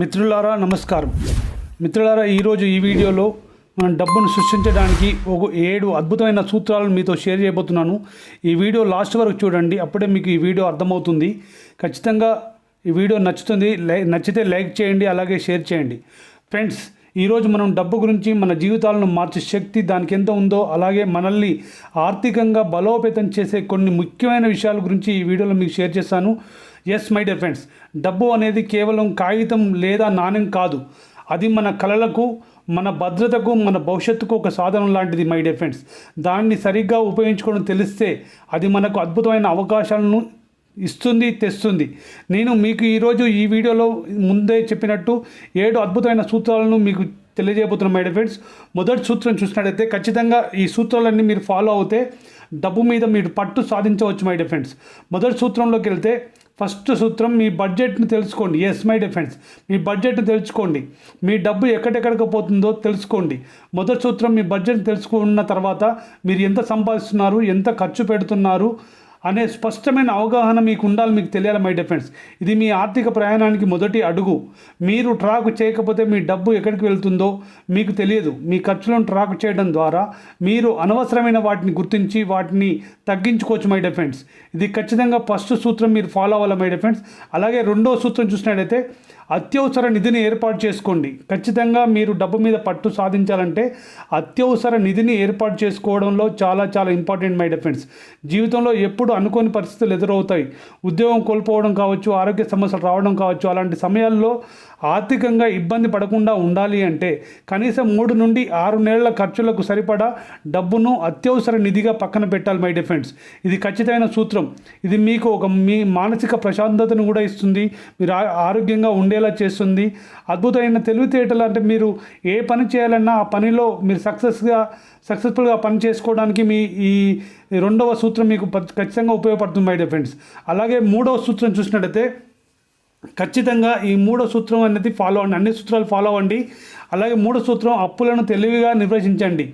మిత్రులారా నమస్కారం. మిత్రులారా ఈరోజు ఈ వీడియోలో మనం డబ్బును సృష్టించడానికి ఒక ఏడు అద్భుతమైన సూత్రాలను మీతో షేర్ చేయబోతున్నాను. ఈ వీడియో లాస్ట్ వరకు చూడండి అప్పుడే మీకు ఈ వీడియో అర్థమవుతుంది. ఖచ్చితంగా ఈ వీడియో నచ్చుతుంది లై నచ్చితే లైక్ చేయండి అలాగే షేర్ చేయండి. ఫ్రెండ్స్ ఈరోజు మనం డబ్బు గురించి మన జీవితాలను మార్చే శక్తి దానికి ఎంత ఉందో అలాగే మనల్ని ఆర్థికంగా బలోపేతం చేసే కొన్ని ముఖ్యమైన విషయాల గురించి ఈ వీడియోలో మీకు షేర్ చేస్తాను ఎస్ మై డియర్ ఫ్రెండ్స్ డబ్బు అనేది కేవలం కాగితం లేదా నాణ్యం కాదు. అది మన కళలకు మన భద్రతకు మన భవిష్యత్తుకు ఒక సాధనం లాంటిది మై డియర్ ఫ్రెండ్స్ దాన్ని సరిగ్గా ఉపయోగించుకోవడం తెలిస్తే అది మనకు అద్భుతమైన అవకాశాలను ఇస్తుంది తెస్తుంది. నేను మీకు ఈరోజు ఈ వీడియోలో ముందే చెప్పినట్టు ఏడు అద్భుతమైన సూత్రాలను మీకు తెలియజేయబోతున్నాం మై ఫ్రెండ్స్ మొదటి సూత్రం చూసినట్టయితే ఖచ్చితంగా ఈ సూత్రాలన్నీ మీరు ఫాలో అవుతే డబ్బు మీద మీరు పట్టు సాధించవచ్చు మై ఫ్రెండ్స్ మొదటి సూత్రంలోకి వెళ్తే ఫస్ట్ సూత్రం మీ బడ్జెట్ని తెలుసుకోండి. ఎస్ మై డిఫెన్స్ ఫ్రెండ్స్ మీ బడ్జెట్ని తెలుసుకోండి. మీ డబ్బు ఎక్కడెక్కడికి పోతుందో తెలుసుకోండి. మొదటి సూత్రం మీ బడ్జెట్ తెలుసుకున్న తర్వాత మీరు ఎంత సంపాదిస్తున్నారు ఎంత ఖర్చు పెడుతున్నారు అనే స్పష్టమైన అవగాహన మీకు ఉండాలి మీకు తెలియాలి మై డిఫెండ్స్ ఇది మీ ఆర్థిక ప్రయాణానికి మొదటి అడుగు. మీరు ట్రాక్ చేయకపోతే మీ డబ్బు ఎక్కడికి వెళ్తుందో మీకు తెలియదు. మీ ఖర్చులను ట్రాక్ చేయడం ద్వారా మీరు అనవసరమైన వాటిని గుర్తించి వాటిని తగ్గించుకోవచ్చు మై డిఫెండ్స్ ఇది ఖచ్చితంగా ఫస్ట్ సూత్రం మీరు ఫాలో అవ్వాలి మై డిఫెండ్స్ అలాగే రెండో సూత్రం చూసినట్టయితే అత్యవసర నిధిని ఏర్పాటు చేసుకోండి. ఖచ్చితంగా మీరు డబ్బు మీద పట్టు సాధించాలంటే అత్యవసర నిధిని ఏర్పాటు చేసుకోవడంలో చాలా చాలా ఇంపార్టెంట్ మై డిఫెండ్స్ జీవితంలో ఎప్పుడు అనుకోని పరిస్థితులు ఎదురవుతాయి. ఉద్యోగం కోల్పోవడం కావచ్చు ఆరోగ్య సమస్యలు రావడం కావచ్చు అలాంటి సమయాల్లో ఆర్థికంగా ఇబ్బంది పడకుండా ఉండాలి అంటే కనీసం మూడు నుండి ఆరు నెలల ఖర్చులకు సరిపడా డబ్బును అత్యవసర నిధిగా పక్కన పెట్టాలి మై డిఫెండ్స్ ఇది ఖచ్చితమైన సూత్రం. ఇది మీకు ఒక మీ మానసిక ప్రశాంతతను కూడా ఇస్తుంది. మీరు ఆ- ఆరోగ్యంగా ఉండేలా చేస్తుంది. అద్భుతమైన తెలివితేటలు అంటే మీరు ఏ పని చేయాలన్నా ఆ పనిలో మీరు సక్సెస్గా సక్సెస్ఫుల్గా పని చేసుకోవడానికి మీ ఈ రెండవ సూత్రం మీకు ఖచ్చితంగా ఉపయోగపడుతుంది మై డిఫెండ్స్ అలాగే మూడవ సూత్రం చూసినట్టయితే ఖచ్చితంగా ఈ మూడో సూత్రం అనేది ఫాలో అవ్వండి అన్ని సూత్రాలు ఫాలో అవ్వండి. అలాగే మూడో సూత్రం అప్పులను తెలివిగా నిర్వచించండి.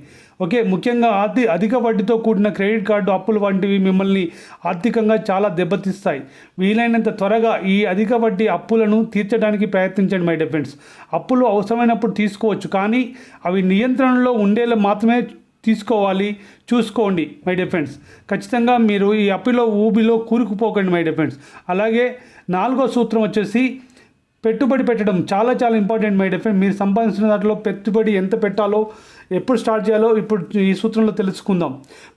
ఓకే ముఖ్యంగా అతి అధిక వడ్డీతో కూడిన క్రెడిట్ కార్డు అప్పులు వంటివి మిమ్మల్ని ఆర్థికంగా చాలా దెబ్బతీస్తాయి. వీలైనంత త్వరగా ఈ అధిక వడ్డీ అప్పులను తీర్చడానికి ప్రయత్నించండి మై డిఫెండ్స్ అప్పులు అవసరమైనప్పుడు తీసుకోవచ్చు కానీ అవి నియంత్రణలో ఉండేలా మాత్రమే తీసుకోవాలి. చూసుకోండి మై డిఫెండ్స్ ఖచ్చితంగా మీరు ఈ అప్పిలో ఊబిలో కూరుకుపోకండి మై డిఫెండ్స్ అలాగే నాలుగో సూత్రం వచ్చేసి పెట్టుబడి పెట్టడం చాలా చాలా ఇంపార్టెంట్ మై డిఫెండ్ మీరు సంపాదించిన దాంట్లో పెట్టుబడి ఎంత పెట్టాలో ఎప్పుడు స్టార్ట్ చేయాలో ఇప్పుడు ఈ సూత్రంలో తెలుసుకుందాం.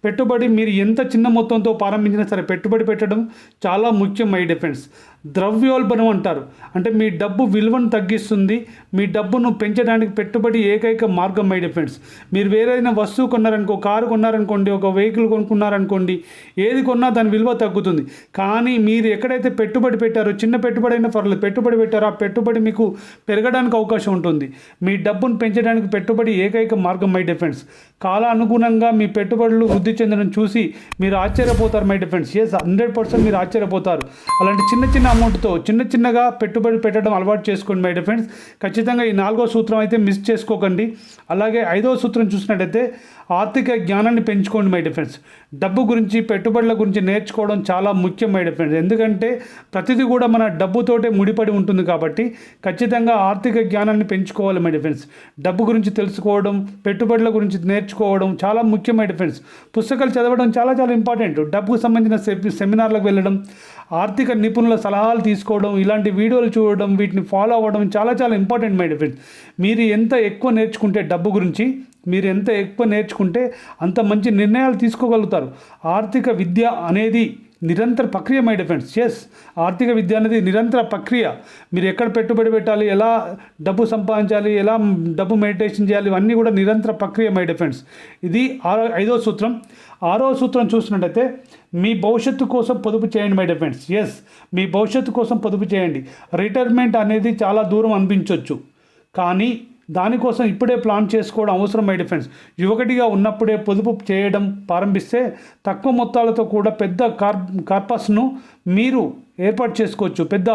పెట్టుబడి మీరు ఎంత చిన్న మొత్తంతో ప్రారంభించినా సరే పెట్టుబడి పెట్టడం చాలా ముఖ్యం మై డిఫెన్స్ ద్రవ్యోల్బణం అంటారు. అంటే మీ డబ్బు విలువను తగ్గిస్తుంది. మీ డబ్బును పెంచడానికి పెట్టుబడి ఏకైక మార్గం మై డిఫెండ్స్ మీరు వేరేదైనా వస్తువు కొన్నారనుకో కారు కొన్నారనుకోండి ఒక వెహికల్ కొనుక్కున్నారనుకోండి ఏది కొన్నా దాని విలువ తగ్గుతుంది. కానీ మీరు ఎక్కడైతే పెట్టుబడి పెట్టారో చిన్న పెట్టుబడి అయినా పర్లేదు పెట్టుబడి పెట్టారో ఆ పెట్టుబడి మీకు పెరగడానికి అవకాశం ఉంటుంది. మీ డబ్బును పెంచడానికి పెట్టుబడి ఏకైక మార్గం మై డిఫెండ్స్ కాలానుగుణంగా మీ పెట్టుబడులు వృద్ధి చెందడం చూసి మీరు ఆశ్చర్యపోతారు my defends yes hundred percent మీరు ఆశ్చర్యపోతారు. అలాంటి చిన్న చిన్న అమౌంట్తో చిన్న చిన్నగా పెట్టుబడి పెట్టడం అలవాటు చేసుకోండి మై డిఫెండ్స్ ఖచ్చితంగా ఈ నాలుగో సూత్రం అయితే మిస్ చేసుకోకండి. అలాగే ఐదో సూత్రం చూసినట్టయితే ఆర్థిక జ్ఞానాన్ని పెంచుకోండి మై డిఫెన్స్ డబ్బు గురించి పెట్టుబడుల గురించి నేర్చుకోవడం చాలా ముఖ్యం మై డిఫెన్స్ ఎందుకంటే ప్రతిదీ కూడా మన డబ్బుతోటే ముడిపడి ఉంటుంది కాబట్టి ఖచ్చితంగా ఆర్థిక జ్ఞానాన్ని పెంచుకోవాలి మై డిఫెన్స్ డబ్బు గురించి తెలుసుకోవడం పెట్టుబడుల గురించి నేర్చుకోవడం చాలా ముఖ్యం మై డిఫెన్స్ పుస్తకాలు చదవడం చాలా చాలా ఇంపార్టెంట్ డబ్బుకు సంబంధించిన సెమి సెమినార్లకు వెళ్ళడం ఆర్థిక నిపుణుల సలహాలు తీసుకోవడం ఇలాంటి వీడియోలు చూడడం వీటిని ఫాలో అవ్వడం చాలా చాలా ఇంపార్టెంట్ మై డిఫెన్స్ మీరు ఎంత ఎక్కువ నేర్చుకుంటే డబ్బు గురించి మీరు ఎంత ఎక్కువ నేర్చుకుంటే అంత మంచి నిర్ణయాలు తీసుకోగలుగుతారు. ఆర్థిక విద్య అనేది నిరంతర ప్రక్రియ మై డిఫెండ్స్ ఎస్ ఆర్థిక విద్య అనేది నిరంతర ప్రక్రియ. మీరు ఎక్కడ పెట్టుబడి పెట్టాలి ఎలా డబ్బు సంపాదించాలి ఎలా డబ్బు మెడిటేషన్ చేయాలి ఇవన్నీ కూడా నిరంతర ప్రక్రియ మై డిఫెండ్స్ ఇది ఆరో ఐదో సూత్రం. ఆరో సూత్రం చూసినట్టయితే మీ భవిష్యత్తు కోసం పొదుపు చేయండి మై డిఫెండ్స్ ఎస్ మీ భవిష్యత్తు కోసం పొదుపు చేయండి. రిటైర్మెంట్ అనేది చాలా దూరం అనిపించవచ్చు కానీ దానికోసం ఇప్పుడే ప్లాన్ చేసుకోవడం అవసరం మై డిఫెన్స్ యువకుడిగా ఉన్నప్పుడే పొదుపు చేయడం ప్రారంభిస్తే తక్కువ మొత్తాలతో కూడా పెద్ద కార్ కార్పస్ను మీరు ఏర్పాటు చేసుకోవచ్చు. పెద్ద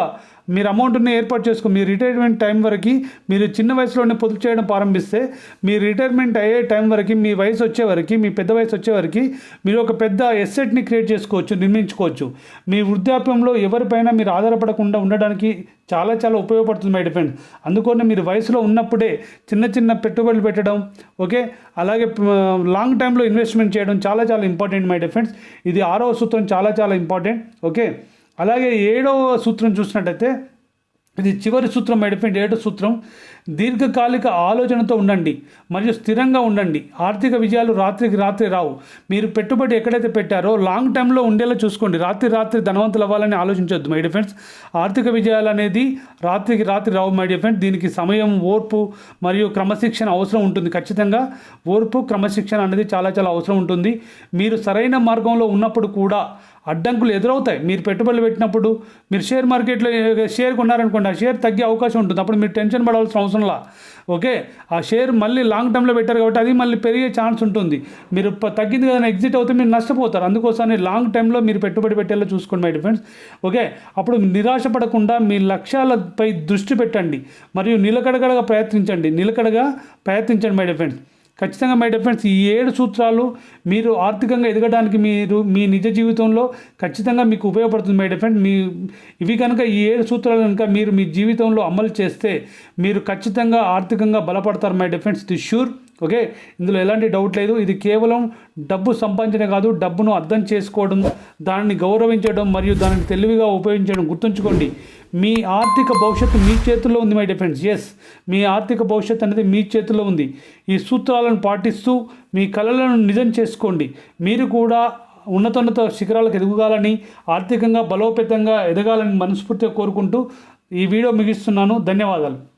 మీరు అమౌంట్ని ఏర్పాటు చేసుకో మీ రిటైర్మెంట్ టైం వరకు మీరు చిన్న వయసులోనే పొదుపు చేయడం ప్రారంభిస్తే మీ రిటైర్మెంట్ అయ్యే టైం వరకు మీ వయసు వచ్చే వరకు మీ పెద్ద వయసు వచ్చే వరకు మీరు ఒక పెద్ద ఎస్సెట్ని క్రియేట్ చేసుకోవచ్చు నిర్మించుకోవచ్చు. మీ వృద్ధాప్యంలో ఎవరిపైన మీరు ఆధారపడకుండా ఉండడానికి చాలా చాలా ఉపయోగపడుతుంది మై డిఫెండ్ అందుకని మీరు వయసులో ఉన్నప్పుడే చిన్న చిన్న పెట్టుబడులు పెట్టడం ఓకే? అలాగే లాంగ్ టైంలో ఇన్వెస్ట్మెంట్ చేయడం చాలా చాలా ఇంపార్టెంట్ మై డిఫెండ్స్ ఇది ఆరో సూత్రం చాలా చాలా ఇంపార్టెంట్ ఓకే? అలాగే ఏడవ సూత్రం చూసినట్టయితే ఇది చివరి సూత్రం మెడిపెంట్ ఏడో సూత్రం. దీర్ఘకాలిక ఆలోచనతో ఉండండి మరియు స్థిరంగా ఉండండి. ఆర్థిక విజయాలు రాత్రికి రాత్రి రావు. మీరు పెట్టుబడి ఎక్కడైతే పెట్టారో లాంగ్ టైంలో ఉండేలా చూసుకోండి. రాత్రి రాత్రి ధనవంతులు అవ్వాలని ఆలోచించొద్దు మై డిఫెండ్స్ ఆర్థిక విజయాలు అనేది రాత్రికి రాత్రి రావు మై డిఫెండ్ దీనికి సమయం ఓర్పు మరియు క్రమశిక్షణ అవసరం ఉంటుంది. ఖచ్చితంగా ఓర్పు క్రమశిక్షణ అనేది చాలా చాలా అవసరం ఉంటుంది. మీరు సరైన మార్గంలో ఉన్నప్పుడు కూడా అడ్డంకులు ఎదురవుతాయి. మీరు పెట్టుబడులు పెట్టినప్పుడు మీరు షేర్ మార్కెట్లో షేర్ కొన్నారనుకోండి ఆ షేర్ తగ్గే అవకాశం ఉంటుంది. అప్పుడు మీరు టెన్షన్ పడాల్సిన అవసరంలా ఓకే? ఆ షేర్ మళ్ళీ లాంగ్ టర్మ్లో పెట్టారు కాబట్టి అది మళ్ళీ పెరిగే ఛాన్స్ ఉంటుంది. మీరు తగ్గింది కదా ఎగ్జిట్ అవుతే మీరు నష్టపోతారు. అందుకోసమని లాంగ్ టైంలో మీరు పెట్టుబడి పెట్టేలా చూసుకోండి మై డిఫెండ్స్ ఓకే? అప్పుడు నిరాశ పడకుండా మీ లక్ష్యాలపై దృష్టి పెట్టండి. మరియు నిలకడగా ప్రయత్నించండి. నిలకడగా ప్రయత్నించండి మై డిఫెండ్స్ ఖచ్చితంగా మై డిఫెండ్స్ ఈ ఏడు సూత్రాలు మీరు ఆర్థికంగా ఎదగడానికి మీరు మీ నిజ జీవితంలో ఖచ్చితంగా మీకు ఉపయోగపడుతుంది మై డిఫెండ్ మీ ఇవి కనుక ఈ ఏడు సూత్రాలు కనుక మీరు మీ జీవితంలో అమలు చేస్తే మీరు ఖచ్చితంగా ఆర్థికంగా బలపడతారు మై డిఫెండ్స్ ఇది షూర్ ఓకే? ఇందులో ఎలాంటి డౌట్ లేదు. ఇది కేవలం డబ్బు సంపాదించడం కాదు డబ్బును అర్థం చేసుకోవడం దానిని గౌరవించడం మరియు దానిని తెలివిగా ఉపయోగించడం గుర్తుంచుకోండి. మీ ఆర్థిక భవిష్యత్తు మీ చేతుల్లో ఉంది మై డిఫెండ్స్ ఎస్ మీ ఆర్థిక భవిష్యత్తు అనేది మీ చేతుల్లో ఉంది. ఈ సూత్రాలను పాటిస్తూ మీ కళలను నిజం చేసుకోండి. మీరు కూడా ఉన్నతోన్నత శిఖరాలకు ఎదగాలని ఆర్థికంగా బలోపేతంగా ఎదగాలని మనస్ఫూర్తిగా కోరుకుంటూ ఈ వీడియో ముగిస్తున్నాను. ధన్యవాదాలు.